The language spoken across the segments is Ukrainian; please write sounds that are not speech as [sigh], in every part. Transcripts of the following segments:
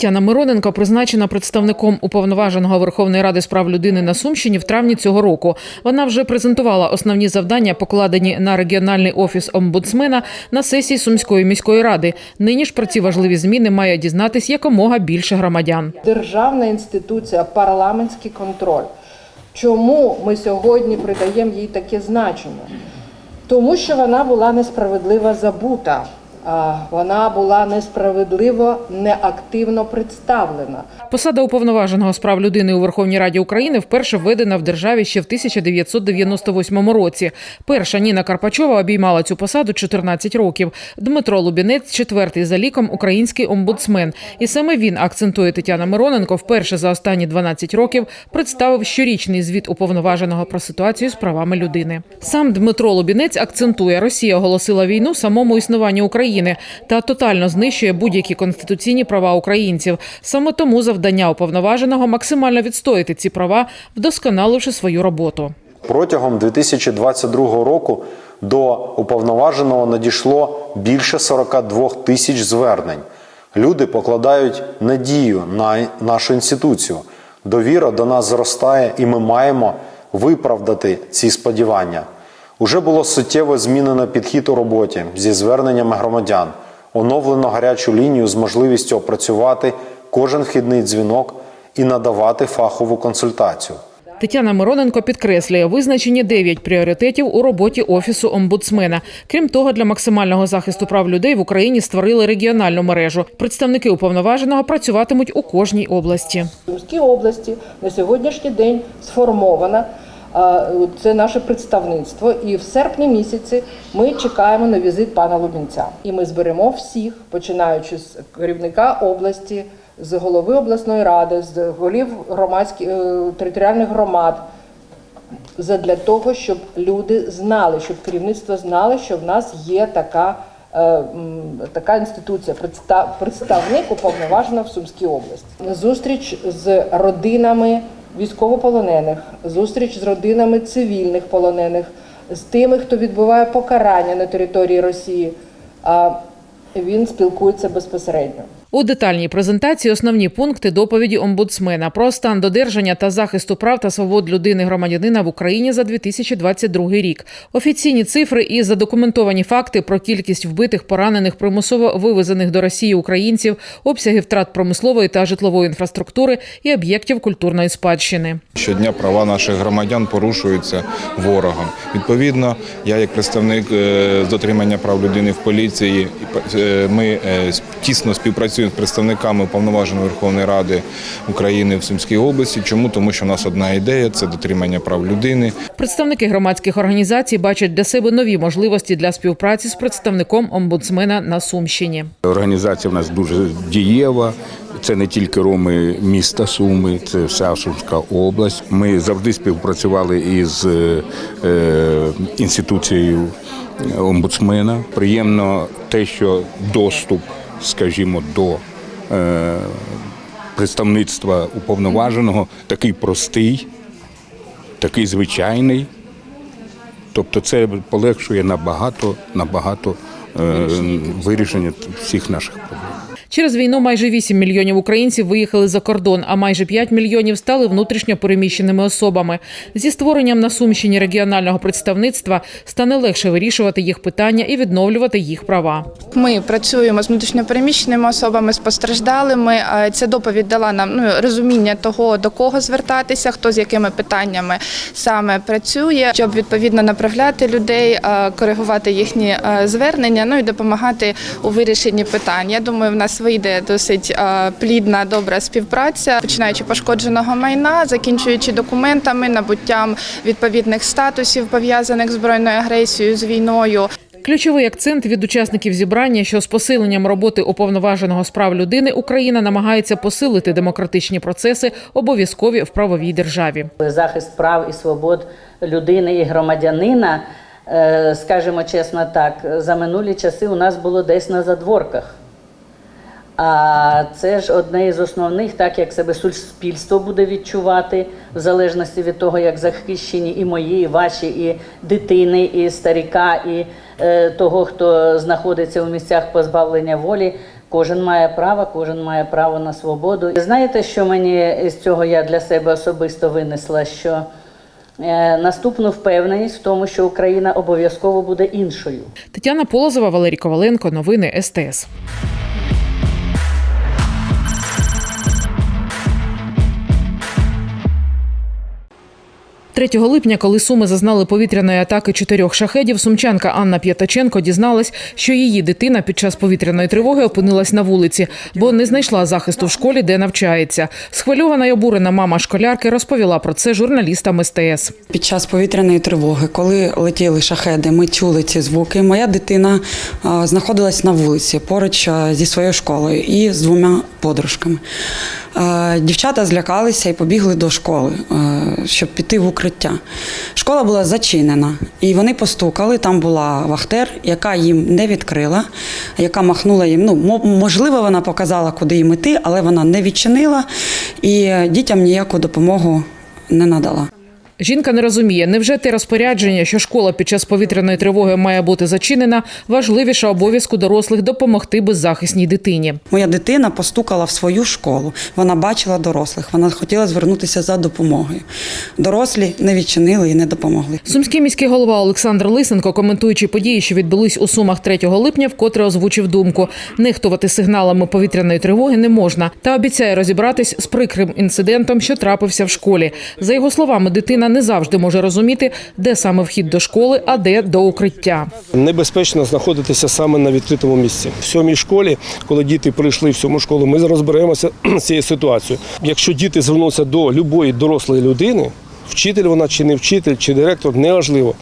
Тетяна Мироненко призначена представником уповноваженого Верховної Ради з прав людини на Сумщині в травні цього року. Вона вже презентувала основні завдання, покладені на регіональний офіс омбудсмена на сесії Сумської міської ради. Нині ж про ці важливі зміни має дізнатись якомога більше громадян. державна інституція, парламентський контроль. Чому ми сьогодні придаємо їй таке значення? Тому що вона була несправедливо забута, вона була несправедливо неактивно представлена. Посада уповноваженого з прав людини у Верховній Раді України вперше введена в державі ще в 1998 році. Перша Ніна Карпачова обіймала цю посаду 14 років. Дмитро Лубінець, четвертий за ліком український омбудсмен. І саме він акцентує Тетяна Мироненко, вперше за останні 12 років представив щорічний звіт уповноваженого про ситуацію з правами людини. Сам Дмитро Лубінець акцентує, Росія оголосила війну самому існуванню України та тотально знищує будь-які конституційні права українців. Саме тому завдання уповноваженого максимально відстояти ці права, вдосконаливши свою роботу. Протягом 2022 року до уповноваженого надійшло більше 42 тисяч звернень. Люди покладають надію на нашу інституцію. Довіра до нас зростає, і ми маємо виправдати ці сподівання. Уже було суттєво змінено підхід у роботі зі зверненнями громадян, оновлено гарячу лінію з можливістю опрацювати кожен вхідний дзвінок і надавати фахову консультацію. Тетяна Мироненко підкреслює визначені дев'ять пріоритетів у роботі офісу омбудсмена. Крім того, для максимального захисту прав людей в Україні створили регіональну мережу. Представники уповноваженого працюватимуть у кожній області. В області на сьогоднішній день сформована. Це наше представництво, і в серпні місяці ми чекаємо на візит пана Лубінця. І ми зберемо всіх, починаючи з керівника області, з голови обласної ради, з голів громадських е, територіальних громад, задля того, щоб люди знали, щоб керівництво знало, що в нас є така, е, така інституція, представ- представник уповноважена в Сумській області. Зустріч з родинами військовополонених, зустріч з родинами цивільних полонених, з тими, хто відбуває покарання на території Росії. А він спілкується безпосередньо. У детальній презентації основні пункти доповіді омбудсмена про стан додержання та захисту прав та свобод людини громадянина в Україні за 2022 рік. Офіційні цифри і задокументовані факти про кількість вбитих, поранених, примусово вивезених до Росії українців, обсяги втрат промислової та житлової інфраструктури і об'єктів культурної спадщини. Щодня права наших громадян порушуються ворогом. Відповідно, я як представник е, з дотримання прав людини в поліції, е, ми е, тісно співпрацюємо з представниками уповноваженої Верховної Ради України в Сумській області. Чому? Тому що в нас одна ідея це дотримання прав людини. Представники громадських організацій бачать для себе нові можливості для співпраці з представником омбудсмена на Сумщині. Організація в нас дуже дієва. Це не тільки роми міста Суми, це вся Сумська область. Ми завжди співпрацювали із е, е, інституцією омбудсмена. Приємно те, що доступ, скажімо, до е, представництва уповноваженого такий простий, такий звичайний. Тобто це полегшує набагато, набагато е, вирішення всіх наших проблем. Через війну майже 8 мільйонів українців виїхали за кордон, а майже 5 мільйонів стали внутрішньо переміщеними особами. Зі створенням на Сумщині регіонального представництва стане легше вирішувати їх питання і відновлювати їх права. Ми працюємо з внутрішньопереміщеними особами, з постраждалими. Ця доповідь дала нам ну, розуміння того, до кого звертатися, хто з якими питаннями саме працює, щоб відповідно направляти людей, коригувати їхні звернення, ну і допомагати у вирішенні питань. Я думаю, в нас вийде досить е, плідна, добра співпраця, починаючи пошкодженого майна, закінчуючи документами, набуттям відповідних статусів пов'язаних з збройною агресією з війною. Ключовий акцент від учасників зібрання, що з посиленням роботи уповноваженого з прав людини Україна намагається посилити демократичні процеси, обов'язкові в правовій державі. захист прав і свобод людини і громадянина, е, скажімо чесно так, за минулі часи у нас було десь на задворках. А це ж одне із основних, так як себе суспільство буде відчувати, в залежності від того, як захищені і мої, і ваші, і дитини, і старіка, і е, того, хто знаходиться у місцях позбавлення волі. Кожен має право, кожен має право на свободу. І знаєте, що мені з цього я для себе особисто винесла? Що е, наступну впевненість в тому, що Україна обов'язково буде іншою. Тетяна Полозова, Валерій Коваленко. Новини СТС. 3 липня, коли суми зазнали повітряної атаки чотирьох шахедів, сумчанка Анна П'ятаченко дізналась, що її дитина під час повітряної тривоги опинилась на вулиці, бо не знайшла захисту в школі, де навчається. Схвильована й обурена мама школярки розповіла про це журналістам СТС. Під час повітряної тривоги, коли летіли шахеди, ми чули ці звуки. Моя дитина знаходилась на вулиці поруч зі своєю школою і з двома подружками. А, Дівчата злякалися і побігли до школи, щоб піти в укриття. Школа була зачинена, і вони постукали. Там була вахтер, яка їм не відкрила, яка махнула їм. Ну, мо- можливо, вона показала, куди їм іти, але вона не відчинила і дітям ніяку допомогу не надала. Жінка не розуміє, невже те розпорядження, що школа під час повітряної тривоги має бути зачинена, важливіше обов'язку дорослих допомогти беззахисній дитині. Моя дитина постукала в свою школу. Вона бачила дорослих. Вона хотіла звернутися за допомогою. Дорослі не відчинили і не допомогли. Сумський міський голова Олександр Лисенко, коментуючи події, що відбулись у Сумах 3 липня, вкотре озвучив думку: нехтувати сигналами повітряної тривоги не можна, та обіцяє розібратись з прикрим інцидентом, що трапився в школі. За його словами, дитина не завжди може розуміти, де саме вхід до школи, а де до укриття. Небезпечно знаходитися саме на відкритому місці. В сьомій школі, коли діти прийшли в сьому школу, ми розберемося [clears throat] з цією ситуацією. Якщо діти звернуться до любої дорослої людини, вчитель вона чи не вчитель, чи директор, неважливо.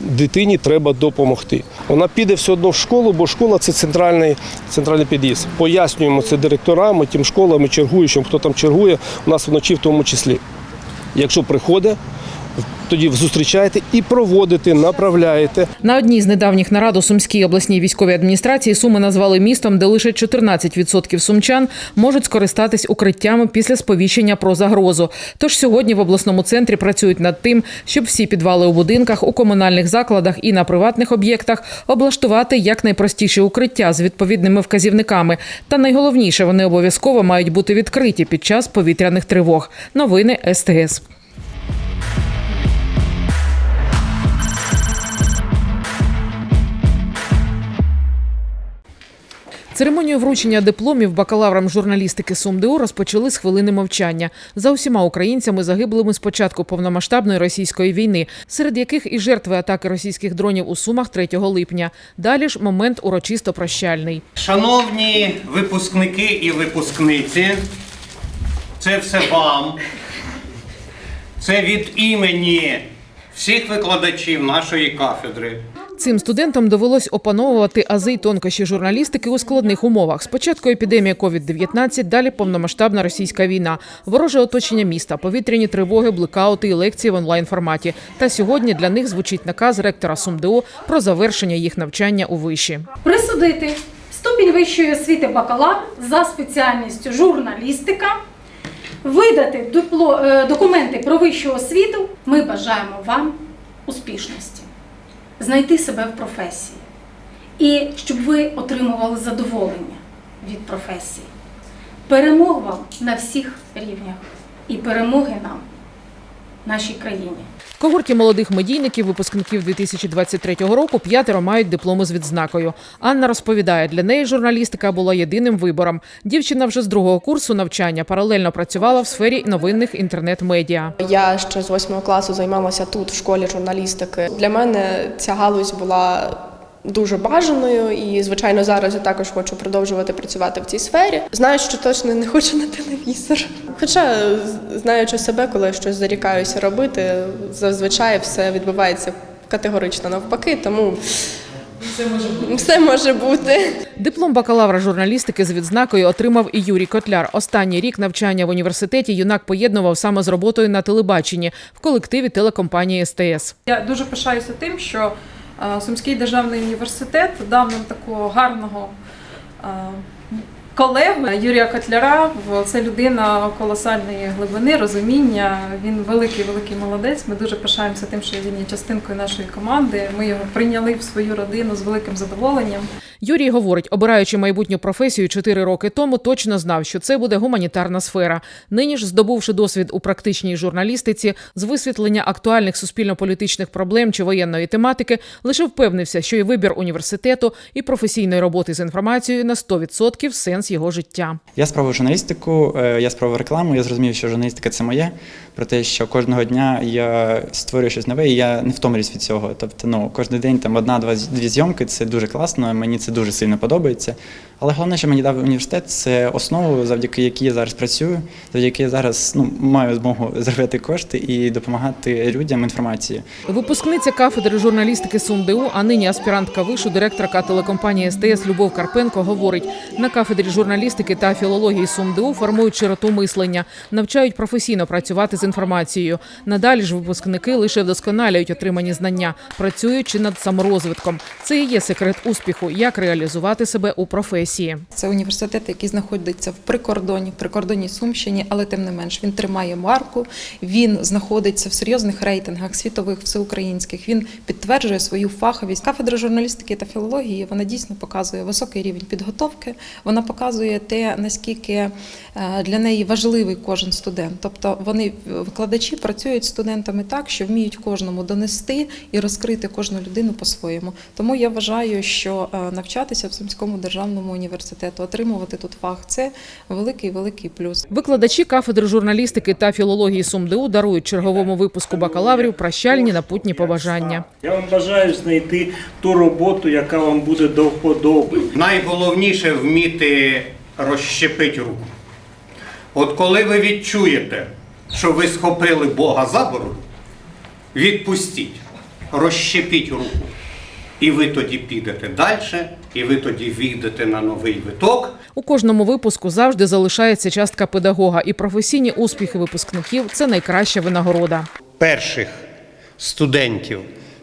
Дитині треба допомогти. Вона піде все одно в школу, бо школа це центральний, центральний під'їзд. Пояснюємо це директорам, тим школам, чергуючим, хто там чергує, у нас вночі в тому числі. Якщо приходить, тоді зустрічаєте і проводите, направляєте. На одній з недавніх нарад у Сумській обласній військовій адміністрації Суми назвали містом, де лише 14% сумчан можуть скористатись укриттями після сповіщення про загрозу. Тож сьогодні в обласному центрі працюють над тим, щоб всі підвали у будинках, у комунальних закладах і на приватних об'єктах облаштувати якнайпростіші укриття з відповідними вказівниками. Та найголовніше, вони обов'язково мають бути відкриті під час повітряних тривог. Новини СТС. Церемонію вручення дипломів бакалаврам журналістики СумДУ розпочали з хвилини мовчання за усіма українцями, загиблими з початку повномасштабної російської війни, серед яких і жертви атаки російських дронів у Сумах 3 липня. Далі ж момент урочисто прощальний. Шановні випускники і випускниці, це все вам. Це від імені всіх викладачів нашої кафедри. Цим студентам довелось опановувати ази й тонкощі журналістики у складних умовах. Спочатку епідемія COVID-19, далі повномасштабна російська війна, вороже оточення міста, повітряні тривоги, блекаути і лекції в онлайн форматі. Та сьогодні для них звучить наказ ректора СумДУ про завершення їх навчання у виші. присудити ступінь вищої освіти бакалавр за спеціальністю журналістика, видати е, документи про вищу освіту. Ми бажаємо вам успішності, знайти себе в професії і щоб ви отримували задоволення від професії. Перемог вам на всіх рівнях і перемоги нам, нашій країні. Когорті молодих медійників, випускників 2023 року, п'ятеро мають дипломи з відзнакою. Анна розповідає, для неї журналістика була єдиним вибором. Дівчина вже з другого курсу навчання паралельно працювала в сфері новинних інтернет-медіа. Я ще з восьмого класу займалася тут, в школі журналістики. Для мене ця галузь була дуже бажаною, і звичайно, зараз я також хочу продовжувати працювати в цій сфері. Знаю, що точно не хочу на телевізор. Хоча, знаючи себе, коли я щось зарікаюся робити, зазвичай все відбувається категорично навпаки. Тому Все може бути. Диплом бакалавра журналістики з відзнакою отримав і Юрій Котляр. Останній рік навчання в університеті юнак поєднував саме з роботою на телебаченні в колективі телекомпанії СТС. Я дуже пишаюся тим, що Сумський державний університет дав нам такого гарного колегу Юрія Котляра. Це людина колосальної глибини, розуміння. Він великий, великий молодець. Ми дуже пишаємося тим, що він є частинкою нашої команди. Ми його прийняли в свою родину з великим задоволенням. Юрій говорить, обираючи майбутню професію 4 роки тому, точно знав, що це буде гуманітарна сфера. Нині ж, здобувши досвід у практичній журналістиці з висвітлення актуальних суспільно-політичних проблем чи воєнної тематики, лише впевнився, що і вибір університету і професійної роботи з інформацією на 100% сенс його життя. Я спробував журналістику, е, я спробував рекламу, я зрозумів, що журналістика це моє, про те, що кожного дня я створюю щось нове, і я не втомлююсь від цього. Тобто, ну, кожен день там одна-два дві зйомки, це дуже класно, мені це дуже сильно подобається. Але головне, що мені дав університет, це основу, завдяки якій я зараз працюю, завдяки я зараз ну, маю змогу [laughs] заробляти кошти і допомагати людям інформацією. Випускниця кафедри журналістики СумДУ, а нині аспірантка вишу, директорка телекомпанії СТС Любов Карпенко говорить: на кафедрі журналістики та філології СумДУ формують широту мислення, навчають професійно працювати з інформацією. Надалі ж випускники лише вдосконалюють отримані знання, працюючи над саморозвитком. Це і є секрет успіху, як реалізувати себе у професії. Це університет, який знаходиться в прикордоні, в прикордонній Сумщині, але тим не менш він тримає марку. Він знаходиться в серйозних рейтингах світових, всеукраїнських. Він підтверджує свою фаховість. Кафедра журналістики та філології вона дійсно показує високий рівень підготовки. Вона показує те, наскільки е, для неї важливий кожен студент. Тобто вони викладачі працюють студентами так, що вміють кожному донести і розкрити кожну людину по-своєму. Тому я вважаю, що е, навчатися в Сумському державному університету, отримувати тут фах це великий великий плюс. Викладачі кафедри журналістики та філології СумДУ дарують черговому випуску бакалаврів прощальні напутні побажання. Я вам бажаю знайти ту роботу, яка вам буде до вподоби. Найголовніше вміти розщепити руку. От коли ви відчуєте, що ви схопили Бога за бороду, відпустіть, розщепіть руку. І ви тоді підете далі, і ви тоді війдете на новий виток. У кожному випуску завжди залишається частка педагога, і професійні успіхи випускників це найкраща винагорода. Перших студентів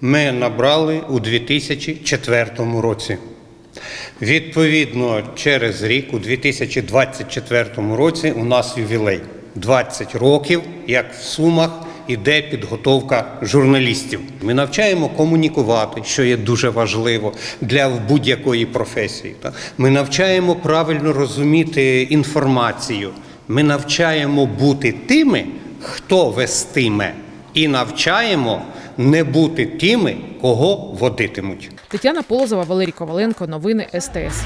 ми набрали у 2004 році. Відповідно, через рік, у 2024 році, у нас ювілей 20 років, як в Сумах іде підготовка журналістів. Ми навчаємо комунікувати, що є дуже важливо для будь-якої професії. Ми навчаємо правильно розуміти інформацію. Ми навчаємо бути тими, хто вестиме, і навчаємо не бути тими, кого водитимуть. Тетяна Полозова, Валерій Коваленко. Новини СТС.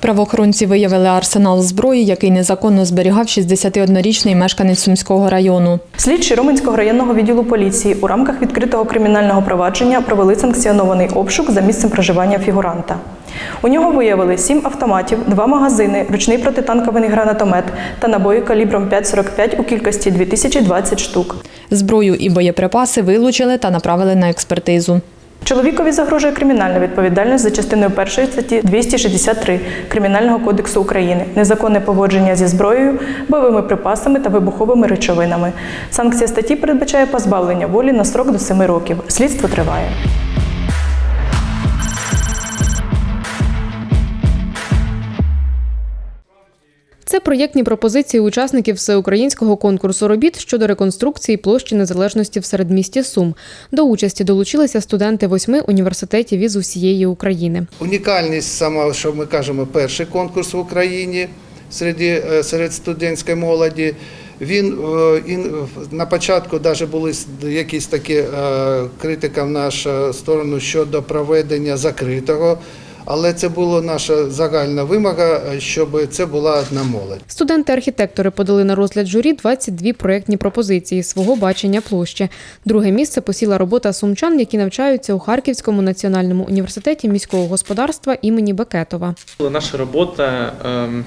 Правоохоронці виявили арсенал зброї, який незаконно зберігав 61-річний мешканець Сумського району. Слідчі Роменського районного відділу поліції у рамках відкритого кримінального провадження провели санкціонований обшук за місцем проживання фігуранта. У нього виявили сім автоматів, два магазини, ручний протитанковий гранатомет та набої калібром 5,45 у кількості 2020 штук. Зброю і боєприпаси вилучили та направили на експертизу. Чоловікові загрожує кримінальна відповідальність за частиною першої статті 263 Кримінального кодексу України незаконне поводження зі зброєю, бойовими припасами та вибуховими речовинами. Санкція статті передбачає позбавлення волі на срок до 7 років. Слідство триває. Це проєктні пропозиції учасників всеукраїнського конкурсу робіт щодо реконструкції площі незалежності в середмісті Сум. До участі долучилися студенти восьми університетів із усієї України. Унікальність сама, що ми кажемо, перший конкурс в Україні серед, е, серед студентської молоді. Він е, на початку навіть були якісь такі е, критика в нашу сторону щодо проведення закритого. Але це була наша загальна вимога, щоб це була одна молодь. Студенти-архітектори подали на розгляд журі 22 проєктні пропозиції свого бачення площі. Друге місце посіла робота сумчан, які навчаються у Харківському національному університеті міського господарства імені Бекетова. Наша робота ем,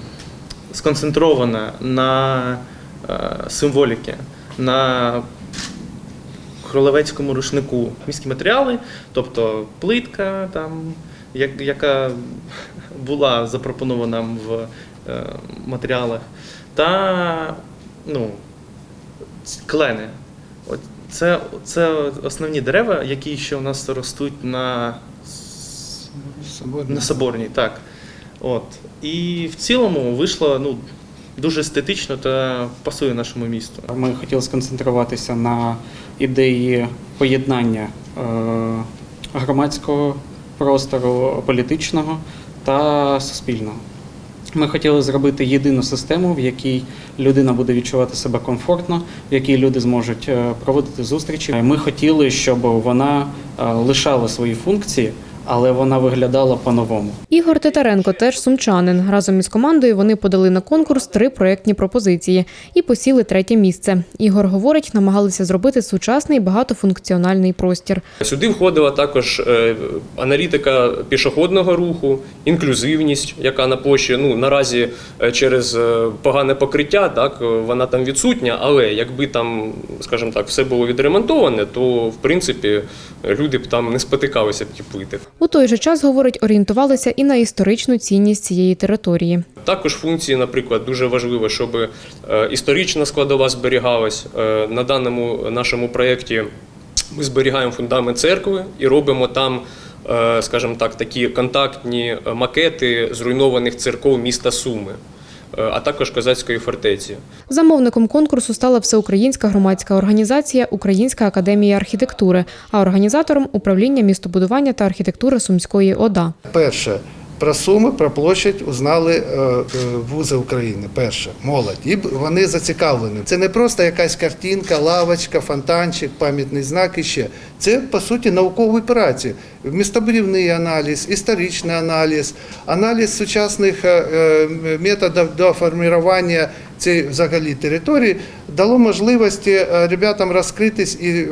сконцентрована на е, символіки. на кролевецькому рушнику міські матеріали, тобто плитка, там, яка була запропонована в е, матеріалах, та ну, клени. Це, це основні дерева, які ще у нас ростуть на, на Соборній. Так. От. І в цілому вийшло ну, дуже естетично та пасує нашому місту. Ми хотіли сконцентруватися на ідеї поєднання е, громадського простору, політичного та суспільного. Ми хотіли зробити єдину систему, в якій людина буде відчувати себе комфортно, в якій люди зможуть е, проводити зустрічі. Ми хотіли, щоб вона е, лишала свої функції, але вона виглядала по-новому. Ігор Титаренко теж сумчанин. Разом із командою вони подали на конкурс три проєктні пропозиції і посіли третє місце. Ігор говорить, намагалися зробити сучасний багатофункціональний простір. Сюди входила також е, аналітика пішохідного руху, інклюзивність, яка на площі ну наразі е, через е, погане покриття, так вона там відсутня. Але якби там, скажімо так, все було відремонтоване, то в принципі люди б там не спотикалися б ті плити. У той же час, говорить, орієнтувалися і на історичну цінність цієї території. Також функції, наприклад, дуже важливо, щоб е, історична складова зберігалась. Е, На даному нашому проєкті ми зберігаємо фундамент церкви і робимо там, е, скажімо так, такі контактні макети зруйнованих церков міста Суми, а також козацької фортеці. Замовником конкурсу стала всеукраїнська громадська організація Українська академія архітектури, а організатором управління містобудування та архітектури Сумської ОДА. Перше, про Суми, про площадь узнали е, е, вузи України. Перше, молодь. І вони зацікавлені. Це не просто якась картинка, лавочка, фонтанчик, пам'ятний знак і ще. Це, по суті, наукові праці. Містобудівний аналіз, історичний аналіз, аналіз сучасних е, методів до формування цієї взагалі території дало можливості е, ребятам розкритись і е,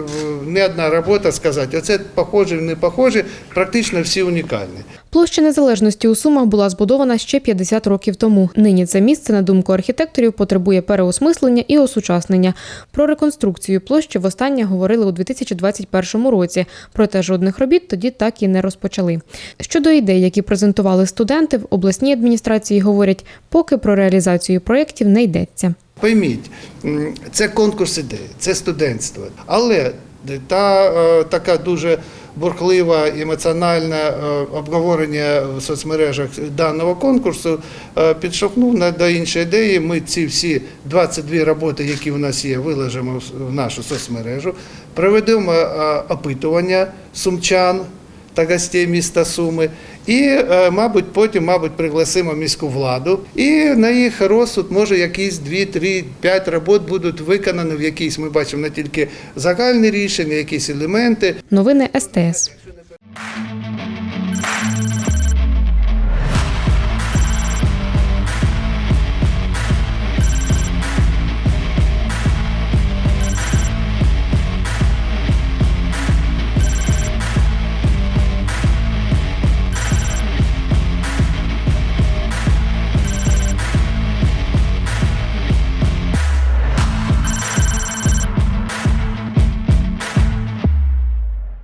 не одна робота сказати, оце похоже, не похоже, практично всі унікальні. Площа Незалежності у Сумах була збудована ще 50 років тому. Нині це місце, на думку архітекторів, потребує переосмислення і осучаснення. Про реконструкцію площі востаннє говорили у 2021 році, проте жодних робіт тоді так і не розпочали. Щодо ідей, які презентували студенти, в обласній адміністрації говорять, поки про реалізацію проєктів не йдеться. Пойміть, це конкурс ідей, це студентство. Але та е, така дуже бурхлива емоціональне е, обговорення в соцмережах даного конкурсу е, підштовхнув на до іншої ідеї. Ми ці всі 22 роботи, які у нас є, виложимо в- нашу соцмережу, проведемо е, опитування сумчан та гостей міста Суми. І, е, мабуть, потім, мабуть, пригласимо міську владу. І на їх розсуд, може, якісь 2, 3, 5 робот будуть виконані в якісь, ми бачимо не тільки загальні рішення, якісь елементи. Новини СТС.